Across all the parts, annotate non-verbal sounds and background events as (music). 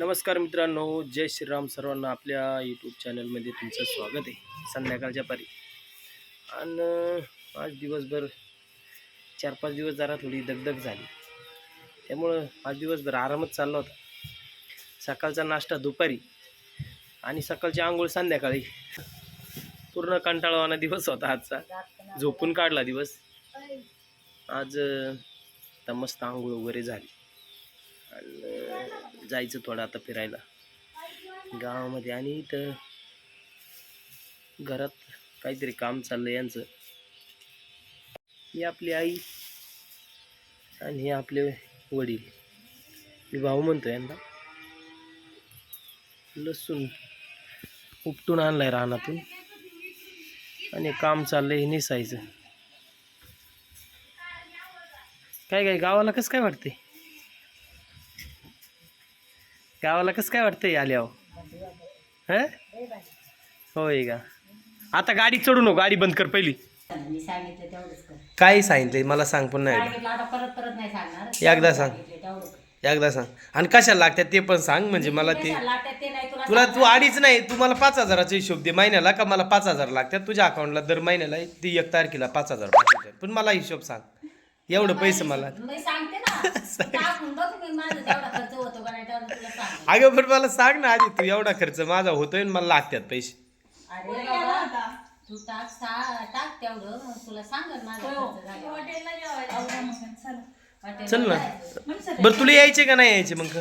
नमस्कार मित्रांनो जय श्रीराम सर्वांना आपल्या यूट्यूब चॅनलमध्ये तुमचं स्वागत आहे. संध्याकाळच्या पारी. आणि आज दिवसभर चार पाच दिवस जरा थोडी दगदग झाली. त्यामुळं आज दिवसभर आरामच चालला होता. सकाळचा नाश्ता दुपारी आणि सकाळची आंघोळ संध्याकाळी. पूर्ण कंटाळवाना दिवस होता आजचा. झोपून काढला दिवस. आज तर मस्त आंघोळ वगैरे झाली. आणि जायचं थोडं आता फिरायला. गावामध्ये आणि इथं घरात काहीतरी काम चाललं यांचं. ही आपली आई आणि हे आपले वडील. मी भाऊ म्हणतो यांना. लसूण उपटून आणलाय रानातून. आणि काम चाललंय हे नेसायचं. काय काय गावाला कसं काय वाटते गावाला कसं काय वाटतंय आल्यावर हं? होय का? आता गाडी चढू नको गाडी बंद कर पहिली. मी सांगितलं तेवढंच कर. काय सांगितलंय मला सांग पण नाही. सांगितलं आता परत परत नाही सांगणार. एकदा सांग. सांगितलं तेवढं कर. एकदा सांग. आणि कशाला लागतात ते पण सांग म्हणजे मला ते कशाला लागतात ते नाही तुला तुला तू. अडीच नाही तू मला पाच हजाराचा हिशोब दे. महिन्याला का मला पाच हजार लागतात तुझ्या अकाउंटला दर महिन्याला ती एक तारखेला पाच हजार पाठवतात पण मला हिशोब सांग. एवढं पैसे मला. मी सांगते ना. (laughs) टाकून बघ मी माझं तेवढा खर्च होतो का नाही तेवढं तुला सांग अगं पण मला सांग ना आधी तू एवढा खर्च माझा होतोय आणि मला लागतात पैसे. अरे बाबा तू टाक सा- टाक तेवढं मग तुला सांगल माझा खर्च झाल्यावर. हॉटेलला चल. ना. जायचं. बरं तुला यायचे का नाही यायचे मग?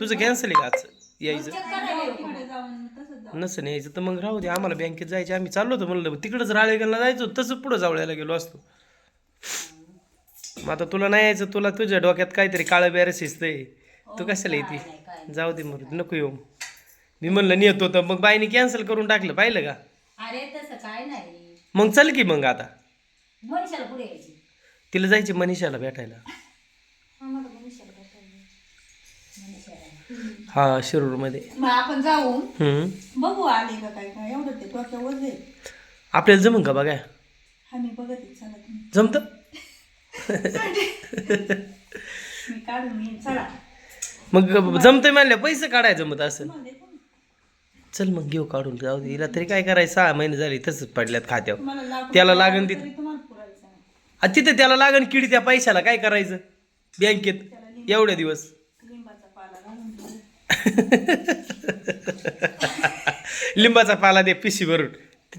तुझं कॅन्सल आहे का आजचं यायचं. करायला येऊ? नसं नाही यायचं तर मग राहू दे आम्हाला बँकेत जायचे. आम्ही चाललो होतो म्हणलं तिकडंच राळेगणला जायचो तसं पुढं जावळ्याला गेलो असतो. मग आता तुला नाही यायचं तुला तुझ्या डोक्यात काहीतरी काळं बेरं शिजतंय. तू कशाला नाही, काय येते नाही. जाऊ दे मग नको येऊ. मी म्हणलं नेत होतं. मग बाईने कॅन्सल करून टाकलं पाहिलं का? अरे तसं काय नाही. मग चल की मग आता. मनीषाला पुढे यायची? तिला जायचे मनीषाला भेटायला. आम्हाला मनीषाला भेटायला. मनीषाला. हा शिरूरमध्ये. मग आपण जाऊ. हम्म. बघू आले का काय काय एवढं ते डोक्यावर जाईल आपल्याला जमन का बघा हा मी बघत आहे, चला तुम्ही जमतं? मी काढून येईन चला. मग जमतंय म्हणल्या पैसे काढायचं जमत असं. चल मग घेऊ काढून जाऊ दे. हिला तरी काय करायचं? सहा महिने झाले तसंच पडल्यात खात्यावर. त्याला लागन तिथं. तरी तुम्हाला पुरायचं नाही. आ, तिथे त्याला लागण किडी त्या पैशाला काय करायचं? बँकेत. एवढ्या दिवस. लिंबाचा पाला घालून ठेवू. लिंबाचा पाला दे पिशी भरून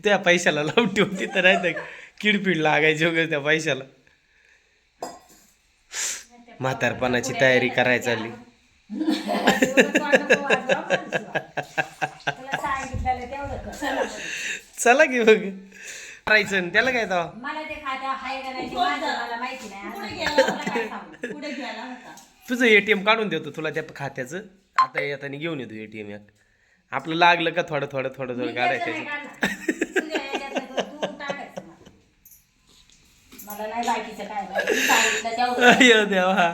त्या पैशाला लावून ठेवून तिथं नाही तर किडपिड लागायची वगैरे त्या पैशाला. म्हातारपणाची तयारी करायची चालली. कर. चला की बघ. करायचं त्याला काय तेव्हा? मला ते खात्या हाय का नाही ते माझं मला माहिती नाही. पुढे आता गेला तुला काय होता सांगू? पुढे गेला होता? तुझं एटीएम काढून देतो तुला त्या खात्याचं. आता येताना घेऊन येतो एटीएम एक. आपलं लागलं का थोडं थोडं थोडं थोडं काढायचं नाही काढणार. तुझ्या याच्यातलं तू टाकायचं मला. मला नाही बाकीचं काय माहिती. तू सांगितलं तेवढं कर. अय्यो देवा हा,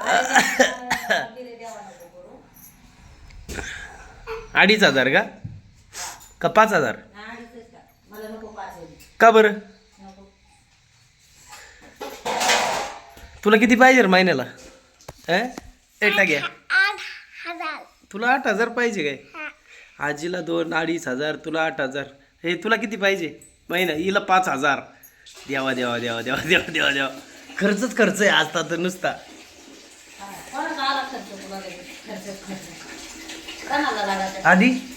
अरे देवा, बिरे देवा नको करू. अडीच हजार का का पाच हजार अडीचच टाक. मला नको पाच एवढी. का बरं नको. तुला किती पाहिजे रे महिन्याला अं? ए टाक्या तुला आठ हजार पाहिजे काय आजीला दोन अडीच हजार तुला आठ हजार हे तुला किती पाहिजे महिना हिला पाच हजार देवा देवा देवा देवा देवा देवा देवा. खर्चच खर्च आहे आज तर नुसता. आधी?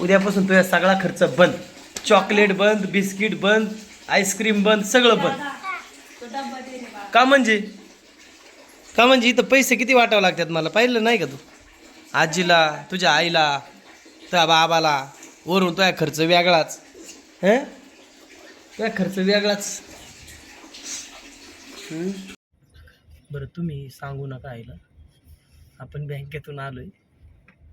उद्यापासून तुझ्या सगळा खर्च बंद. चॉकलेट बंद बिस्किट बंद आईस्क्रीम बंद सगळं बंद. का म्हणजे? का म्हणजे इथं पैसे किती वाटावं लागतात मला? पाहिलं नाही का तू? आजीला तुझ्या आईला तुझ्या बाबाला. वरून तुझ्या खर्च वेगळाच. हं? तुझ्या खर्च वेगळाच. बरं तुम्ही सांगू नका आईला. आपण बँकेतून आलोय.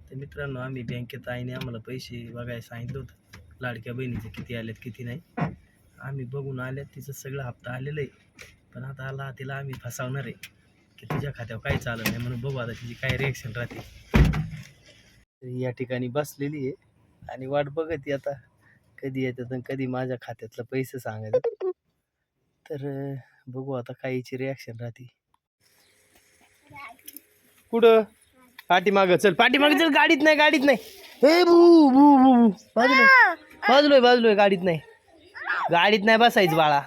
तर मित्रांनो आम्ही बँकेत आईने आम्हाला पैसे बघायला सांगितलं होतं. लाडक्या बहिणीचे किती आलेत किती नाही. आम्ही बघून आल्यात तिचं सगळं हप्ता आलेलं आहे. पण आता आला तिला आम्ही फसवणार आहे. की तुझ्या खात्यावर काही चालत नाही म्हणून बघू आता तिची काय रिॲक्शन राहते. या ठिकाणी बसलेली आहे आणि वाट बघत आहे आता. कधी येतात आणि कधी माझ्या खात्यातलं पैसे सांगायचं. तर बघू आता काहीची रिॲक्शन राहते. कुठं? पाठीमाग. चल पाठीमाग चल गाडीत नाही गाडीत नाही. हे बू बू बू बू. बाजूलोय बाजूलोय गाडीत नाही. गाडीत नाही बसायचं बाळा.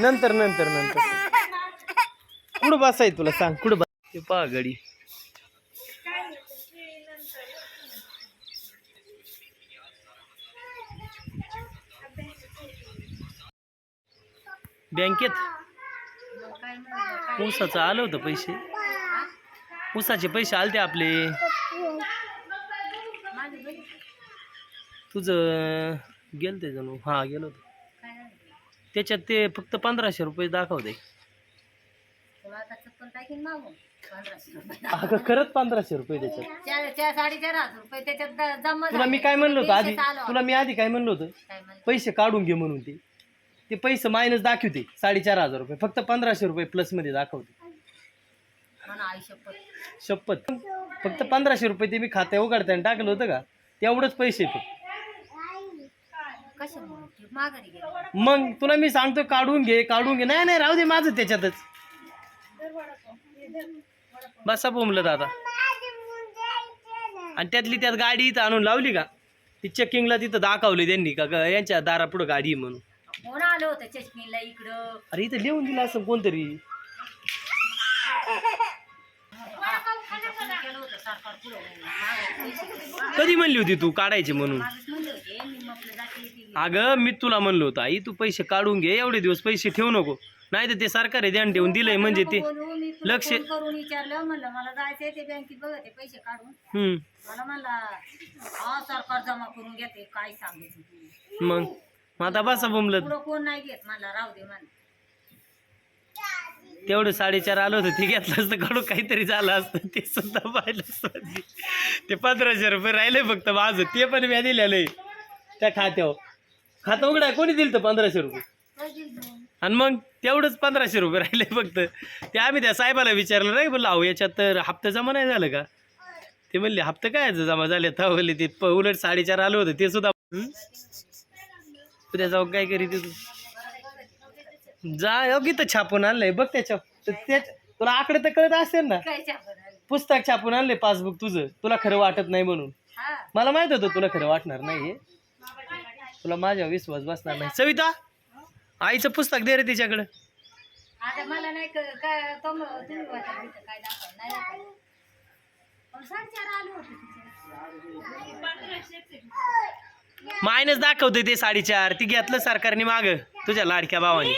नंतर नंतर नंतर. कुठं बसायचं तुला सांग? कुठं बस ते पहा गाडी. बँकेत? ऊसाचं आलं होतं पैसे. ऊसाचे पैसे आलते आपले. तुझं गेलं ते जणू. हा गेलो होतं. त्याच्यात ते फक्त पंधराशे रुपये दाखवते. अगं खरंच पंधराशे रुपये त्याच्यात. तुला मी काय म्हणलं होतं आधी? तुला मी आधी काय म्हणलं होतं? पैसे काढून घे म्हणून ते. ते पैसे मायनस दाखवते साडेचार हजार रुपये. फक्त पंधराशे रुपये प्लसमध्ये दाखवते. म्हणा आई शपथ. शपथ. फक्त पंधराशे रुपये ते मी खाते उघडताना टाकलं होतं का? तेवढंच पैसे फक्त. कशामुळे? ती माघारी गेली. मग तुला मी सांगतो काढून घे काढून घे. नाही नाही राहू दे माझं त्याच्यातच. बसा बोंबलं दादा. आणि त्यातली त्यात गाडी इथं आणून लावली का? ती चेकिंगला तिथं दाखवली त्यांनी का ग- यांच्या दारापुढं गाडी आहे म्हणून. आलं होतं चष्मीला इकडं. अरे इथं लिहून दिलं असं कोणतरी. केलं होतं. सरकार पुढं मागं पैसे दिले. कधी म्हणली होती तू काढायचे म्हणून? मागच म्हणले होते मी म्हटलं जाते ती अगं मी तुला म्हणलो होतं आई तू पैसे काढून घे एवढे दिवस पैसे ठेवू नको. नाही तर ते सरकार ध्यान ठेवून दिलंय म्हणजे ते बोलू, मी तुला लक्ष- फोन करून विचारलं म्हणलं मला जायचंय ते बँकेत बघा ते पैसे काढून. हम्म. मला म्हणला हा सरकार जमा करून घेते काय सांगायचं मग? मग आता बसा बोंबलत. पुढं कोण नाही घेत म्हणला राहू दे म्हणलं तेवढं साडेचार आलं होतं ते घेतलं असतं काढून काहीतरी झालं असतं ते सुद्धा पाहिलं असतं मी. ते पंधराशे रुपये राहिले फक्त माझं ते पण मी दिलेलं आहे. त्या खात्यावर. खातं उघडा कोणी दिलं तर पंधराशे रुपये? आणि मग तेवढंच पंधराशे रुपये राहिले फक्त. ते आम्ही त्या साहेबाला विचारलं नाही बोललो अहो याच्यात तर हप्ता जमा नाही झालं का? ते म्हणले हप्ता काय जमा झाले? तर बोलले ते प- उलट साडेचार आलं होतं ते सुद्धा हं? उद्या जाऊ काय करी ते तू जा योग्य तर छापून आणलंय बघ त्याच्या त्या तुला आकडे तर कळत असेल ना? पुस्तक छापून आणले पासबुक तुझं. तुला खरं वाटत नाही म्हणून. हा. मला माहीत होतं तुला खरं वाटणार नाही हे तुला माझ्या विश्वास बसणार नाही. सविता आईचं पुस्तक दे रे तिच्याकडं. आता मला काय काय. मायनस दाखवते ते साडेचार. ती घेतलं सरकारने माग. तुझ्या लाडक्या भावाने.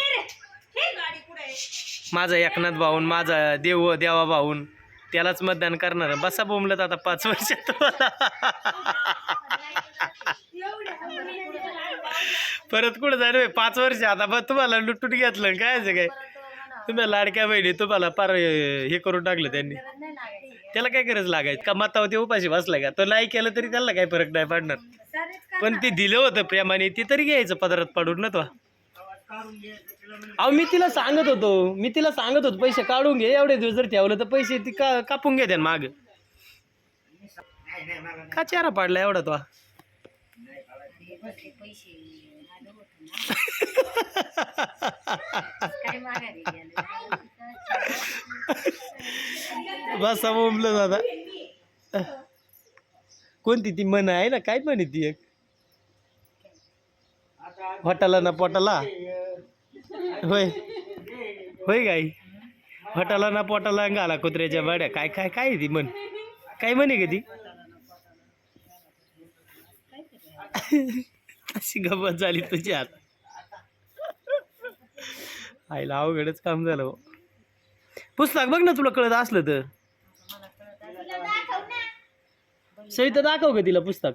माझा एकनाथ भाऊन माझा देव देवा भाऊन त्यालाच मतदान करणार बसा बोंबलत आता पाच वर्षात परत कुठं झालं पाच वर्ष आता बघ तुम्हाला लुटून घेतलं. काय काय? तुम्ही लाडक्या बहिणी तुम्हाला पार हे करून टाकलं त्यांनी. त्याला काय गरज लागायची? का मतावर ते उपाशी बसलाय का? तो नाही केलं तरी त्याला काही फरक नाही पडणार. पण ते दिलं होतं प्रेमाने ते तरी घ्यायचं पदरात पाडून ना तो. अहो मी तिला सांगत होतो मी तिला सांगत होतो पैसे काढून घे एवढे दिवस जर ठेवलं तर पैसे ती का कापून घे त्या माग. का चेहरा पाडला एवढा तो? बस दादा. कोणती ती मन आहे ना? काय म्हणे ती एक? हॉटाला ना पोटाला? होय. होय गाई. हॉटाला ना पोटाला घाला कुत्र्याच्या बाड्या. काय काय काय आहे ती म्हण? काय म्हणे का ती? अशी गंमत झाली तुझी आता. आईला अवघडच काम झालं हो. पुस्तक बघ ना तुला कळत असलं तर. सविता दाखव का तिला पुस्तक.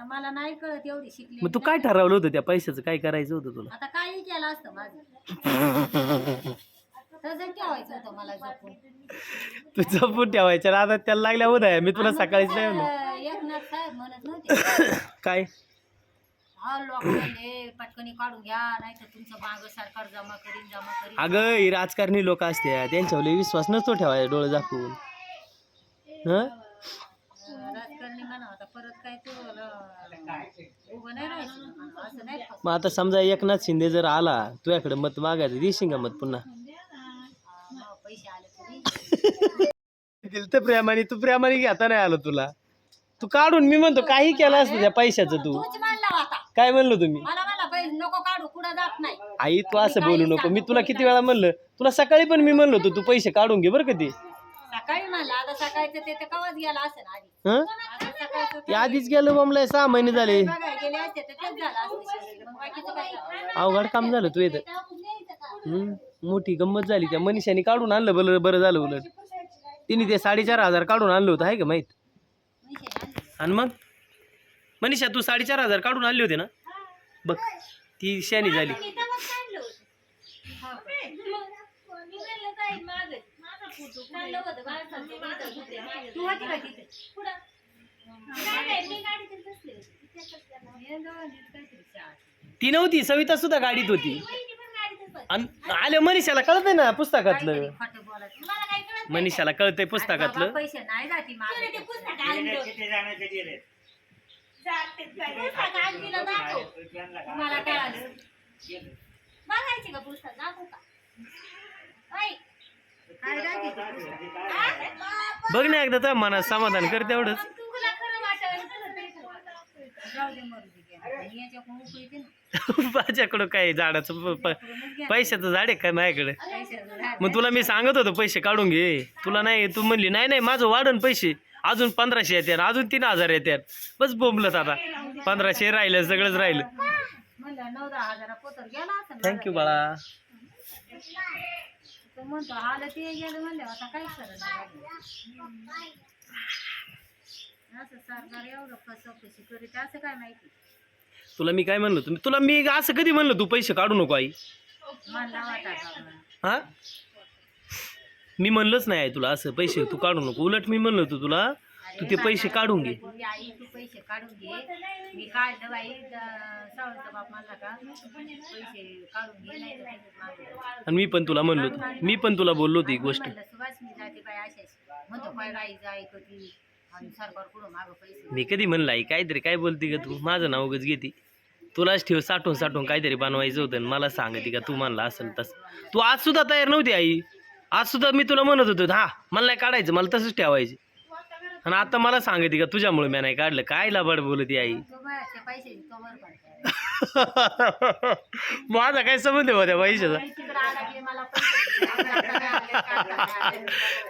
आता मला नाही कळत एवढी शिकली मग तू काय ठरवलं होतं त्या पैशाचं? काय करायचं होतं तुला? आता काही केलं असतं माझं. (laughs) तसं ठेवायचं होतं मला जपून. तू जपून ठेवायच्या आता त्याला लागल्या होत्या मी तुला सकाळीच नाही म्हणलं अं, एकनाथ साहेब म्हणत नव्हते. काय? हा लोकांनी पटकनी काढून घ्या नाही तर तुमचं माग सरकार जमा करीन जमा करीन. अगं ही राजकारणी लोक असते त्यांच्यावर लय विश्वास नसतो ठेवायचा डोळे दाखवून हं? आता परत काय तू अं, उभं नाही राहायचं. असं नाही फक्त. मग आता समजा एकनाथ शिंदे जर आला तुझ्याकडे मत मागायचं देशील का मत पुन्हा? पैसे आले तरी दिल तर प्रेमाने तू प्रेमाने घेता नाही आलं तुला. तू काढून मी म्हणतो काही केलं असतं त्या पैशाचं तू. तूच काय म्हणलो तुम्ही? मला मला पैसे नको काढू कुठं जात नाही. आई तू असं बोलू नको. मी तुला किती वेळा म्हणलं तुला सकाळी पण मी म्हणलो होतो तू पैसे काढून घे बरं का ते. सकाळी म्हणला आता सकाळचं ते तर कवाच गेला असेल आधी. हं? आता सकाळचं ते आधीच गेलो बमलाय सहा महिने झाले. अवघड काम झालं तू इथं. हम्म, मोठी गंमत झाली. त्या मनीषाने काढून आणलं बरं बरं झालं उलट. तिने ते साडेचार हजार काढून आणलं होतं आहे का माहीत? आणि मग? मनीषा तू साडेचार हजार काढून आणले होते ना? बघ ती शानी झाली. तू ती नव्हती सविता सुद्धा गाडीत होती. आणि आले मनीषाला कळतंय ना पुस्तकातलं? मनीषाला कळतंय पुस्तकातलं? पैसे नाही जाती मागे. पुस्तक तुम्हाला काय आलं बघायचे का पुस्तक? दाखवू का? ऐ, काय दाखवते पुस्तक? बघ ना एकदा तर मनात समाधान कर तेवढंच तुला खरं वाटेल तसं तरी खरं. जाऊ दे मरू दे गेलं. आणि याच्याकडून उकळीते ना. (laughs) माझ्याकडं काय झाडाचं. पैशाचं झाड आहे काय माझ्याकडे. मग तुला मी सांगत होतो पैसे काढून घे. तुला नाही तू म्हणली नाही नाही माझं वाढन पैसे. अजून पंधराशे येतात अजून तीन हजार येतात बस बोंबलत आता. पंधराशे राहिलं सगळंच राहिलं. थँक्यू बाळा. म्हणतो आलं ते गेलं म्हणलं आता काय करत असं सरकार एवढं करीत असं काय माहिती तुला मी काय म्हणलो तुम्ही तुला मी असं कधी म्हणलं तू पैसे काढू नको आई? वाटा का हा? मी म्हणलंच नाही आहे तुला असं पैसे तू काढू नको. उलट मी म्हणलं होतं तुला तू ते पैसे काढून घे. आई तू पैसे काढून घे मी काढलं बाई सावळचा बाप का पैसे काढून घे नाही तर पैसे आणि मी पण तुला म्हणलो होतो. मी पण तुला बोललो होती ही गोष्ट. म्हणलं सुभाष मी जाते बाई अशाच म्हणतो काय जाय कधी आणि मागं पैसे मी कधी म्हणला आई काहीतरी काय बोलती का तू? माझं नाव उगाच घेते. तुलाच ठेव साठवून साठवून काहीतरी बनवायचं होतं आणि मला सांगते का तू म्हणला असेल तसं. तू आज सुद्धा तयार नव्हती आई. आज सुद्धा मी तुला म्हणत होतो हा मला नाही काढायचं मला तसंच ठेवायचं. आणि आता मला सांगते का तुझ्यामुळे मी नाही काढलं. काय लाबाड बोलती आई? (laughs) माझा काय संबंध होत्या त्या पैशाचा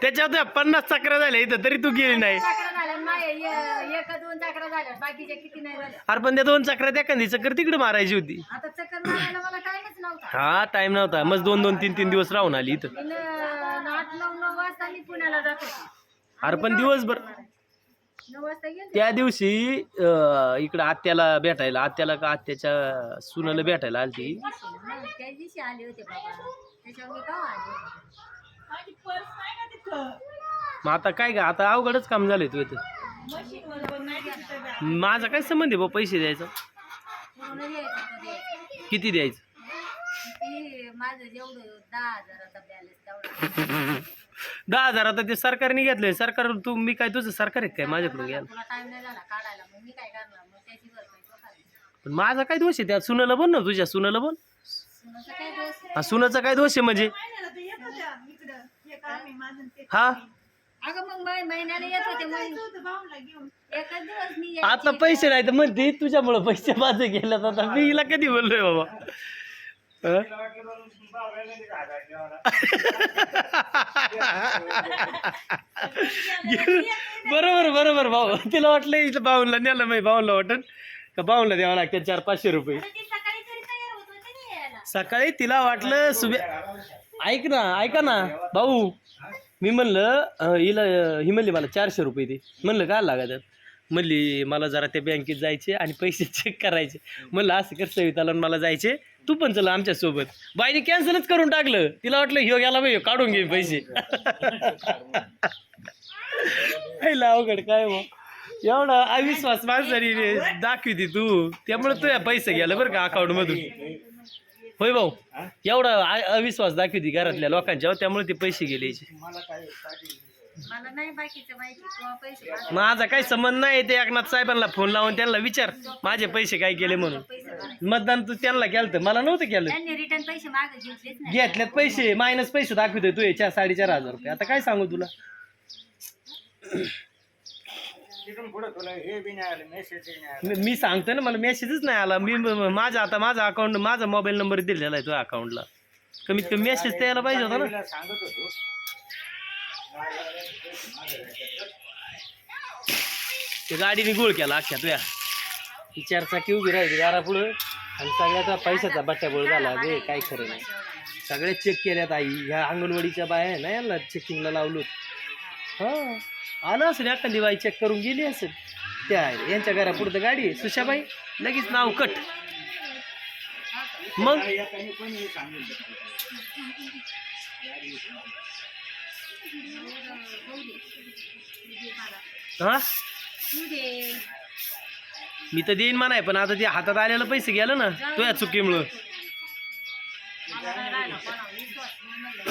त्याच्यात पन्नास चक्र झाल्या इथं तरी तू गेली नाही. अरे पण त्या दोन चक्र त्या कंदी चक्र तिकडे मारायची होती. हा टाइम नव्हता. मग दोन दोन तीन तीन दिवस राहून आली इथं. अरे पण दिवसभर नऊ वाजता गेले त्या दिवशी अं, इकडं आत्याला भेटायला आत्याला का आत्याच्या सुनाला भेटायला आलती? त्या दिवशी आले होते बाबा. त्याच्यावर मी का आले माझी पर्स नाही का तिथं. मग आता काय का आता अवघडच काम झालंय तू इथं. मशीनवर पण नाही तिथं बॅग. माझा काय संबंध आहे पैसे द्यायचा? पूर्ण द्यायचं तो? द्यायचं. किती द्यायचं? ते माझं जेवढं दहा हजाराचा बॅलन्स तेवढा. दहा हजार आता ते सरकारने घेतलंय. सरकार तू मी काय तुझं सरकार आहे काय? माझ्याकडून घ्यायला तुला टाइम नाही झाला काढायला. मग मी काय करणार? मग त्याची भरपाई तो करायची. पण माझा काय दोष आहे? त्या सुनाला बोल ना तुझ्या सुनाला बोल. सुनाचं काय दोष आहे? हा सुनाचा काय दोष आहे म्हणजे? हे? काम आहे माझं आणि ते हा अगं मग मै- महिन्याला येत होते मग. जायचं होतं भाऊला घेऊन एकच दिवस मी आता. पैसे नाही तर म्हणते तुझ्यामुळं पैसे माझे गेल्यात आता मी हिला कधी बोललोय बाबा? हं? (laughs) बरोबर बरोबर भाऊ. तिला वाटलं इथं बावनला नेलं मी बावनला वाटन. का बावनला द्यावं लागतं चार पाचशे रुपये? सकाळी तिला वाटलं सुबे ऐक ना ऐका ना. भाऊ मी म्हणलं हिला ही म्हणली मला चारशे रुपये दे. म्हणलं काय लागत म्हणली मला जरा त्या बँकेत जायचे आणि पैसे चेक करायचे. म्हणलं असं कर सविताला मला जायचे. तू पण चला आमच्यासोबत बाईने कॅन्सलच करून टाकलं. तिला वाटलं ह्यो गेला बाई ह्यो काढून घे पैसे. अवघड काय मग एवढा अविश्वास माणसाने दाखवती तू. त्यामुळे तुझ्या पैसे गेला बरं का अकाउंटमधून होय भाऊ एवढा अविश्वास दाखवती घरातल्या लोकांच्या हो, त्यामुळे ते पैसे गेले मला नाही बाकीचं माहिती. किंवा पैसे मागं माझा काही संबंध नाही ते एकनाथ साहेबांना फोन लावून. त्यांना विचार. माझे पैसे काय केले म्हणून. पैसे. मतदान तू त्यांना केलं मला नव्हतं केलं. त्यांनी रिटर्न पैसे मागे घेतलेच नाही. घेतल्यात पैसे. मायनस पैसे दाखवतोय तू चार साडेचार हजार रुपये. आता काय सांगू तुला? तिथून पुढे तुला हे बी नाही आलं मेसेज नाही आलं. मी मी सांगतोय ना मला मेसेजच नाही आला. मी माझा आता माझा अकाउंट माझा मोबाईल नंबर दिलेला आहे तुझ्या अकाउंटला कमीत कमी मेसेज तर यायला पाहिजे होता ना. तिला सांगत होतो. ते गाडीने गुळ केला अख्ख्या तुया. ती चारचाकी उभी राहिली दारा पुढं आणि सगळ्याचा पैशाचा बट्ट्याबोळ झाला गे काय खरं नाही. सगळे चेक केल्यात आई. ह्या अंगणवाडीच्या बाया ना यांना चेकिंगला लावलो. हां. आलं असेल एखादी बाई चेक करून गेली असेल. त्या यांच्या घरापुढं तर गाडी आहे. सुशाबाई लगेच नाव कट. मग? हे? हा तू मी तर देईन म्हणाय पण आता ते हातात आलेलं पैसे गेलं ना चुकीमुळं. विश्वास नाही म्हणलं.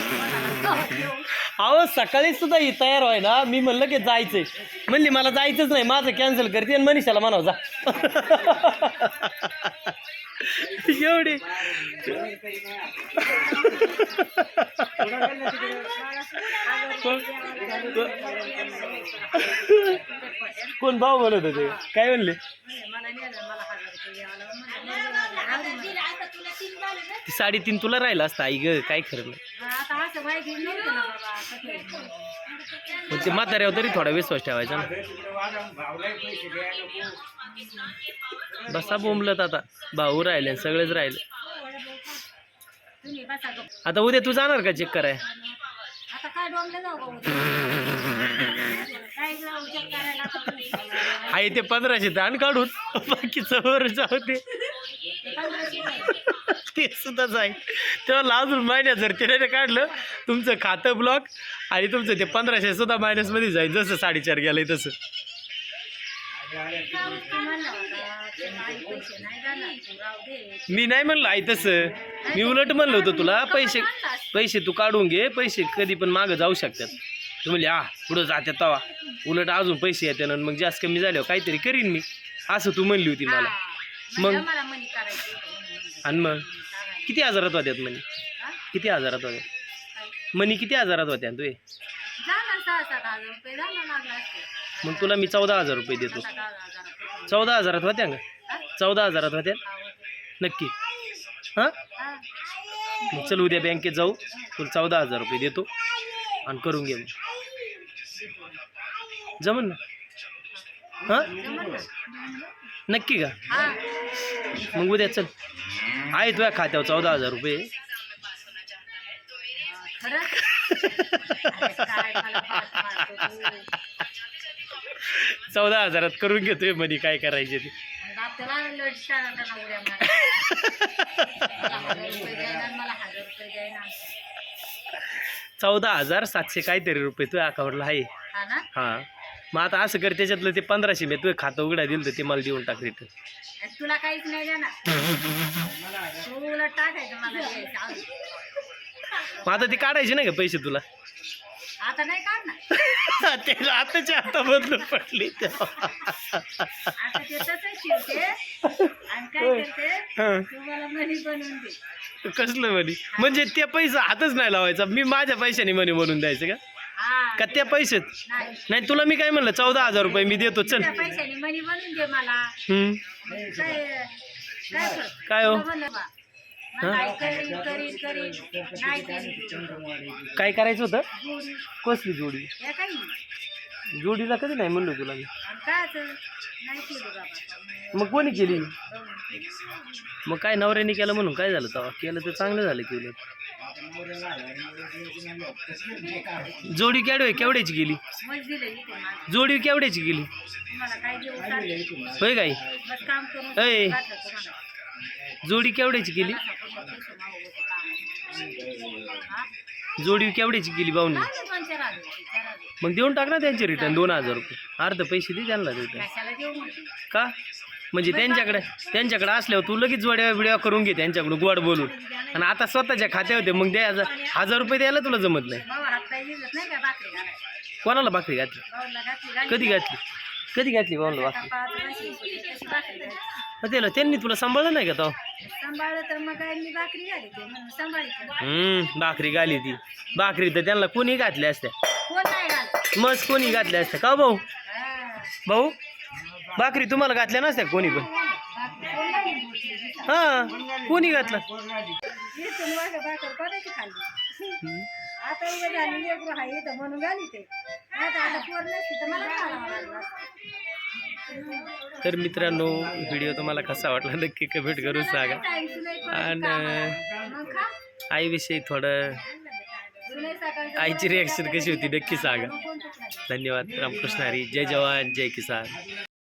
अहो सकाळी सुद्धा ही तयार व्हाय ना मी म्हणलं की जायचंय. म्हणली मला जायचंच नाही माझं कॅन्सल करते आणि मनीषाला म्हणावं जा. एवढी. कोण? भाऊ बोलत होते? काय म्हणले? म्हणलं, ती साडेतीन तुला राहिला असतं आई ग काय खरं नाही. म्हाताऱ्यावर तरी थोडा विश्वास ठेवायचा ना. बसा बोंबलत आता. भाऊ राहिले सगळेच राहिले. आता उद्या तू जाणार का चेक कराय आता काय डोंबलं जाऊ भाऊ काय जाऊ check करायला आता तुम्ही. आहे ते पंधराशे दान काढून. बाकीचं वर जाऊ ते ते पंधराशे नाही. ते सुद्धाच आहे तेव्हा अजून महिन्यात जर त्याने काढलं तुमचं खातं ब्लॉक आणि तुमचं ते पंधराशे सुद्धा मायनसमध्ये जाईल. जसं साडेचार गेलंय तसं. म्हणला? होता, मी नाही म्हणलं आई तसं मी उलट म्हणलं होतं तुला पैसे पैसे तू काढून घे पैसे कधी पण मागं जाऊ शकतात तू म्हणले हा पुढं जाते तवा उलट अजून पैसे येते आणि मग जास्त कमी झाल्यावर काहीतरी करीन मी असं तू म्हणली होती मला. मग? म्हणलं. आणि मग. किती हजारात होत्यात मनी हा? किती हजारात होत्या? मनी किती हजारात होत्या तुझे मग तुला मी चौदा हजार रुपये देतो सात आठ हजार रुपये. चौदा हजारात होत्या का? चौदा हजारात होत्या होते. नक्की हां. मग चल उद्या बँकेत जाऊ तुला चौदा हजार रुपये देतो आणि करून घे जमन ना हां? नक्की का. मग उद्या चल आहे तुझ्या खात्यावर चौदा हजार रुपये (laughs) चौदा हजारात करून घेतोय मनी काय करायचे ते. (laughs) चौदा हजार सातशे काहीतरी रुपये तुझ्या अकाउंटला आहे. हा ना? हां. मग आता असं कर त्याच्यातलं ते पंधराशे मी तुझं खातं उघडा दिलं तर ते मला देऊन टाक रिटर्न आणि तुला काहीच नाही देणार. (laughs) तुला टाकायचं. मग आता ते काढायचे नाही का पैसे तुला? आता नाही काढणार. ते आताच्या आता बदलून पडली आता ते तसंच ठेवते आणि काय करते? हं. तुम्हाला मनी बनवून दे. कसलं म्हणे म्हणजे ते पैसा हातच नाही लावायचा. मी माझ्या पैशाने म्हणे म्हणून द्यायचं का? हा का त्या पैसेत नाही तुला मी काय म्हणलं? चौदा हजार रुपये मी देतो. चल. पैशाने मनी बनवून दे मला. काय? काय हो? काय करीन करीन करीन. नाही करीन. काय करायचं होतं? कसली जोडी? या काही? जोडीला कधी नाही म्हणलो तुला मी. आणि काय नाही केलं बाबा. मग कोणी केली? केलं. मग काय नवऱ्याने केलं म्हणून काय झालं तेव्हा? केलं तर चांगलं झालं की उलट जोडी केवढे केवढ्याची गेली? मग दिलं इथे मला. जोडी केवढ्याची गेली? तुम्हाला काय देऊ? चालेल. होय काय? बस काम करून ऐ. घातलं तुम्हाला. जोडी केवढ्याची केली? जोडी केवढ्याची केली बावनी मग देऊन टाक ना त्यांचे रिटर्न दोन हजार रुपये. अर्ध पैसे दे त्यांना रिटर्न देऊ का? म्हणजे त्यांच्याकडे त्यांच्याकडे असल्यावर तू लगेच जोड्या बिड्या करून घे त्यांच्याकडून गोड बोलून. आणि आता स्वतःच्या खात्या होते मग द्या हजार रुपये द्यायला तुला जमत नाही. कोणाला भाकरी घातली? कधी घातली? कधी घातली कोणाला भाकरी? मग त्याला त्यांनी तुला सांभाळलं नाही का तो? सांभाळलं तर मग काय मी भाकरी घाली ते म्हणून सांभाळीचं हम्म भाकरी घाली ती. भाकरी तर त्यांना कोणी घातल्या असत्या? कोण नाही घालत. मस्त कोणी घातल्या असत्या? का हो भाऊ? हा. भाऊ भाकरी तुम्हाला घातल्या नसत्या कोणी पण? भाकरी कोण. हा कोणी घातलं? इथून मागं भाकर कोणाची खाल्ली? आता उभं झाली लेकरू आहे इथं म्हणून घाली ते. आता आता पोर नसती तर मला घालावं लागलं असतं. तर मित्रांनो व्हिडिओ तुम्हाला कसा वाटला नक्की कमेंट करून सांगा. आणि आईविषयी थोडं आईची रिॲक्शन कशी होती नक्की सांगा. धन्यवाद. रामकृष्ण हरी. जय जवान जय किसान.